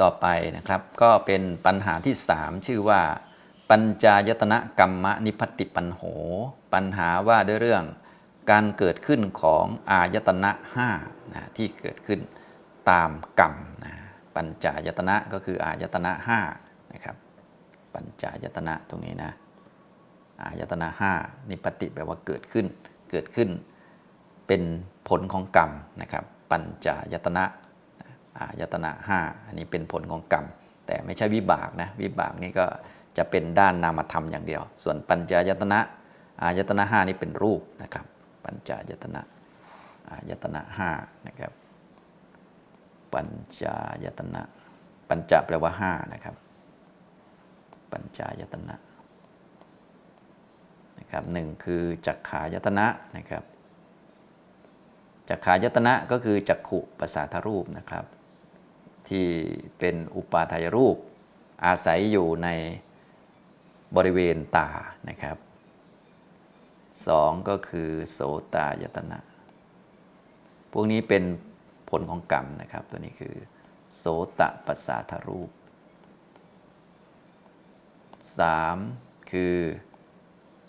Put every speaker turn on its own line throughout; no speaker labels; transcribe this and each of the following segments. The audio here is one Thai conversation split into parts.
ต่อไปนะครับ ก็เป็นปัญหาที่ 3 ชื่อว่า ปัญจายตนะกรรมนิพัติปัญโห ปัญหาว่าด้วยเรื่องการเกิดขึ้นของอายตนะ5นะที่เกิดขึ้นตามกรรมนะปัญจายตนะก็คืออายตนะ5นะครับปัญจายตนะตรงนี้นะอายตนะ5นิพติแปลว่าเกิดขึ้น เกิดขึ้น เป็นผลของกรรมนะครับ ปัญจายตนะ ยตนะห้าอันนี้เป็นผลของกรรม แต่ไม่ใช่วิบากนะวิบากนี่ก็จะเป็นด้านนามธรรมอย่างเดียว ส่วนปัญจายตนะอายตนะห้านี่เป็นรูปนะครับ ปัญจายตนะอายตนะห้านะครับ ปัญจายตนะ ปัญจแปลว่าห้านะครับ ปัญจายตนะนะครับหนึ่งคือจักขายตนะนะครับจักขายตนะก็คือจักขุประสาทรูปนะครับ ที่เป็นอุปาทายรูป อาศัยอยู่ในบริเวณตานะครับสองก็คือโสตายตนะ พวกนี้เป็นผลของกรรมนะครับ ตัวนี้คือ โสตประสาทรูปสามคือ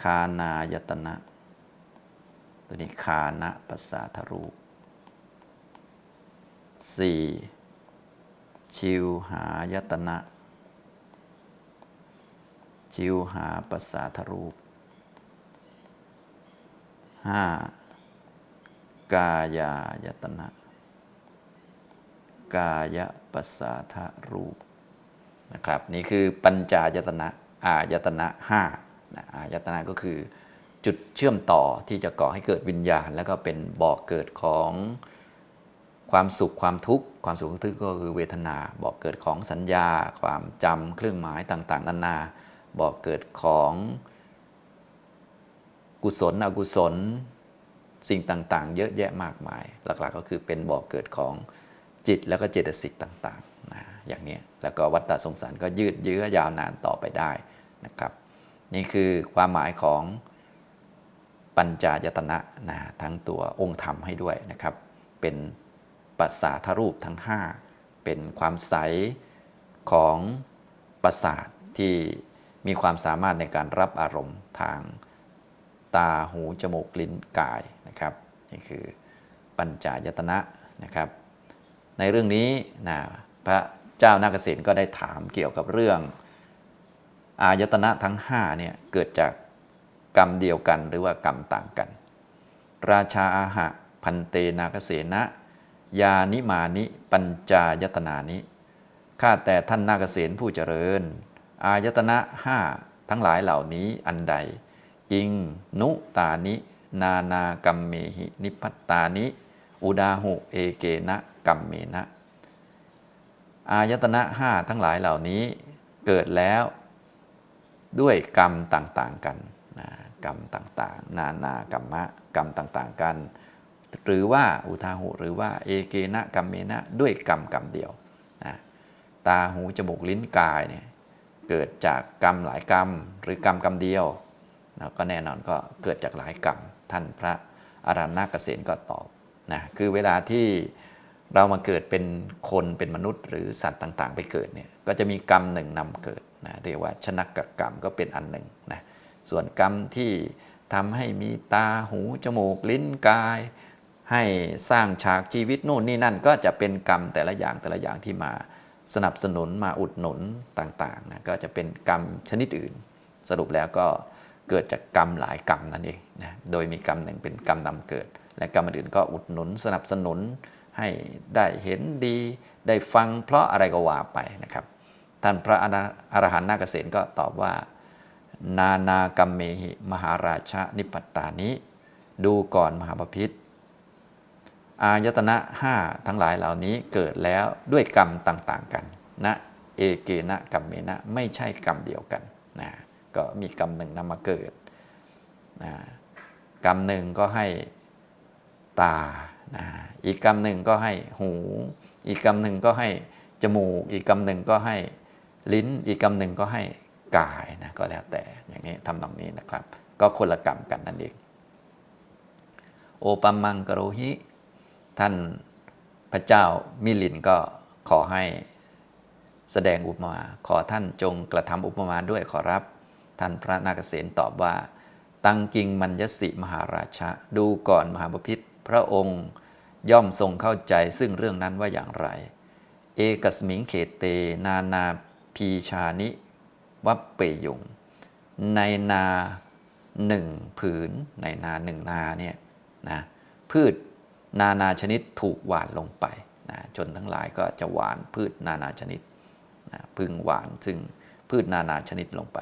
คานายตนะ ตัวนี้คานะปัสสาทรูป 4. ชิวหายตนะ ชิวหาปัสสาทรูป 5. กายายตนะ กายปัสสาทรูปนะครับนี่คือปัญจายตนะอายตนะ5นะอายตนะก็คือจุดเชื่อมต่อที่จะก่อให้เกิดวิญญาณ แล้วก็เป็นบ่อกเกิดของ ความสุขความทุกข์ความสุขความทุกข์ก็คือเวทนา บอกเกิดของสัญญา ความจำเครื่องหมายต่างๆนานา บอกเกิดของกุศลอกุศล สิ่งต่างๆ เยอะแยะมากมาย หลักๆก็คือเป็นบอกเกิดของจิตแล้วก็เจตสิกต่างๆนะอย่างนี้แล้วก็วัฏฏะสงสารก็ยืดเยื้อยาวนานต่อไปได้นะครับ นี่คือความหมายของปัญจายตนะนะทั้งตัวองค์ธรรมให้ด้วยนะครับ เป็น ปัสสาทรูปทั้ง 5 เป็นความใสของประสาทที่มีความสามารถในการรับอารมณ์ทางตาหู จมูก ลิ้นกายนะครับนี่คือปัญจายตนะนะครับ ในเรื่องนี้นะพระเจ้านาคเษนก็ได้ถามเกี่ยวกับเรื่อง อายตนะทั้ง5เนี่ยเกิดจากกรรมเดียวกันหรือว่ากรรมต่างกัน ราชาอาหะพันเตนาคเสนะ ยานิมานิ ปัญจายตนานิข้าแต่ท่านนาคเสนผู้เจริญ อายตนะห้าทั้งหลายเหล่านี้อันใด อิง นุตานิ นานากัมเมหิ นิพัตตานิ อุดาหุเอเกนะกัมเมนะ อายตนะห้าทั้งหลายเหล่านี้เกิดแล้วด้วยกรรมต่างๆกันนะกรรมต่างๆ นานากรรมะกรรมต่างๆ กัน หรือว่าอุทาหุหรือว่าเอเกนะกัมเมนะด้วยกรรมกรรมเดียวนะตาหูจมูกลิ้นกายเนี่ยเกิดจากกรรมหลายกรรม หรือกรรมกรรมเดียวนะก็แน่นอนก็เกิดจากหลายกรรม ท่านพระอารันนาเกษตรก็ตอบนะคือเวลาที่เรามาเกิดเป็นคนเป็นมนุษย์ หรือสัตว์ต่างๆ ไปเกิดเนี่ยก็จะมีกรรมหนึ่งนำเกิดนะเรียกว่าชนกกรรมก็เป็นอันหนึ่งนะส่วนกรรมที่ทำให้มีตาหูจมูกลิ้นกาย ให้สร้างฉากชีวิตนู่นนี่นั่นก็จะเป็นกรรมแต่ละอย่างแต่ละอย่างที่มาสนับสนุนมาอุดหนุนต่างๆนะก็จะเป็นกรรมชนิดอื่น สรุปแล้วก็เกิดจากกรรมหลายกรรมนั่นเองนะโดยมีกรรมหนึ่งเป็นกรรมนำเกิด และกรรมอื่นก็อุดหนุนสนับสนุนให้ได้เห็นดี ได้ฟังเพราะอะไรก็ว่าไปนะครับ ท่านพระอรหันต์นาคเษนก็ตอบว่า นานากัมเมหิ มหาราชนิปัตตานิ ดูก่อนมหาปพิธ อายตนะห้าทั้งหลายเหล่านี้เกิดแล้วด้วยกรรมต่างๆ กันนะเอเกนะกัมเมนะไม่ใช่กรรมเดียวกันนะก็มีกรรมหนึ่งนำมาเกิดนะกรรมหนึ่งก็ให้ตานะอีกกรรมหนึ่งก็ให้หู อีกกรรมหนึ่งก็ให้จมูก อีกกรรมหนึ่งก็ให้ลิ้น อีกกรรมหนึ่งก็ให้กายนะก็แล้วแต่อย่างนี้ทำตรงนี้นะครับ ก็คนละกรรมกันนั่นเองโอปัมมังกโรหิ ท่านพระเจ้ามิลินก็ขอให้แสดงอุปมา ขอท่านจงกระทำอุปมาด้วยขอรับ ท่านพระนาคเษนตอบว่า ตังกิงมัญยสิมหาราชะดูก่อนมหาบพิษพระองค์ย่อมทรงเข้าใจซึ่งเรื่องนั้นว่าอย่างไร เอกสมิงเขตเต นานาพีชานิ วัปเปยุง ในนาหนึ่งผืน ในนาหนึ่งนาเนี่ยนะพืช นานาชนิดถูกหวานลงไปนะชนทั้งหลายก็จะหวานพืชนานาชนิดนะพึงหวานซึ่งพืชนานาชนิดลงไป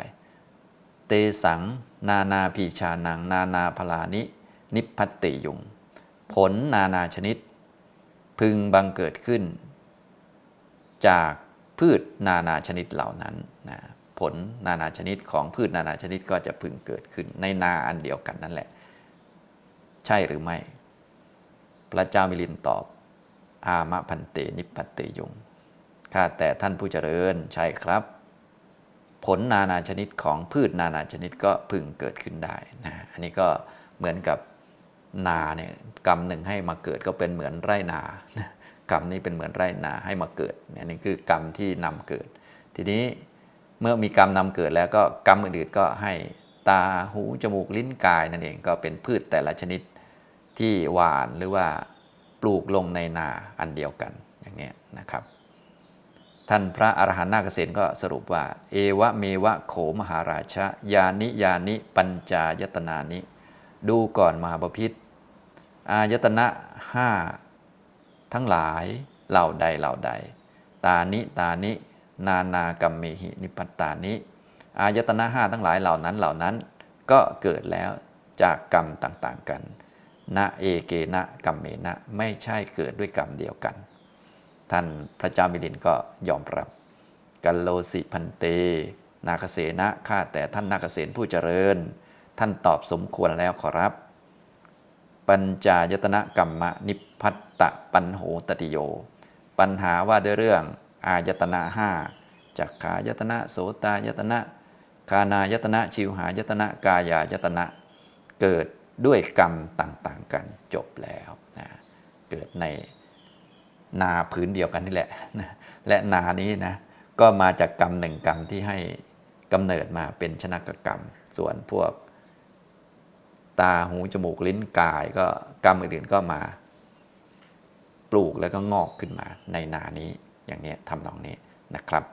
เตสัง นานาพีชานัง นานาพลานิ นิพพัตติยุง ผลนานาชนิด พึงบังเกิดขึ้น จากพืชนานาชนิดเหล่านั้นนะผลนานาชนิดของพืชนานาชนิดก็จะพึงเกิดขึ้นในนาอันเดียวกันนั่นแหละ ใช่หรือไม่ พระเจ้ามิลินตอบ อามะพันเตนิพพัตติยุงข้าแต่ท่านผู้เจริญใช่ครับ ผลนานาชนิดของพืชนานาชนิดก็พึงเกิดขึ้นได้นะอันนี้ก็เหมือนกับนาเนี่ยกรรมหนึ่งให้มาเกิดก็เป็นเหมือนไรนานะกรรมนี้เป็นเหมือนไรนาให้มาเกิดอันนี้คือกรรมที่นำเกิด ทีนี้เมื่อมีกรรมนำเกิดแล้วก็กรรมอื่นๆก็ให้ตาหูจมูกลิ้นกายนั่นเองก็เป็นพืชแต่ละชนิด ที่หวานหรือว่าปลูกลงในนาอันเดียวกันอย่างนี้นะครับ ท่านพระอรหันต์นาคเษนก็สรุปว่า เอวะเมวะโขมหาราชะยานิยานิ ปัญจายตนานิ ดูก่อนมหาบพิษอายตนะห้าทั้งหลายเหล่าใดเหล่าใด ตานิตานิ นานากัมเมหินิปัตตานิอายตนะห้าทั้งหลายเหล่านั้นเหล่านั้นก็เกิดแล้วจากกรรมต่างๆกัน นะเอเกนะกัมเมนะไม่ใช่เกิดด้วยกรรมเดียวกัน ท่านพระเจ้ามิลินก็ยอมรับ กัลโลสิพันเต นาคเสนะข้าแต่ท่านนาคเสนผู้เจริญ ท่านตอบสมควรแล้วขอรับ ปัญจายตนะกัมมะนิพพัตตะปัญโหตติโย ปัญหาว่าด้วยเรื่อง อายตนะห้าจักขายตนะโสตายตนะ คานายตนะชิวหายตนะกายายตนะเกิด ด้วยกรรมต่างๆกันจบแล้วนะเกิดในนาผืนเดียวกันนี่แหละนะและนานี้นะก็มาจากกรรมหนึ่งกรรมที่ให้กำเนิดมาเป็นชนกกรรม ส่วนพวก ตาหูจมูกลิ้นกายก็กรรมอื่นๆก็มา ปลูกแล้วก็งอกขึ้นมาในนานี้อย่างนี้ทำนองนี้นะครับ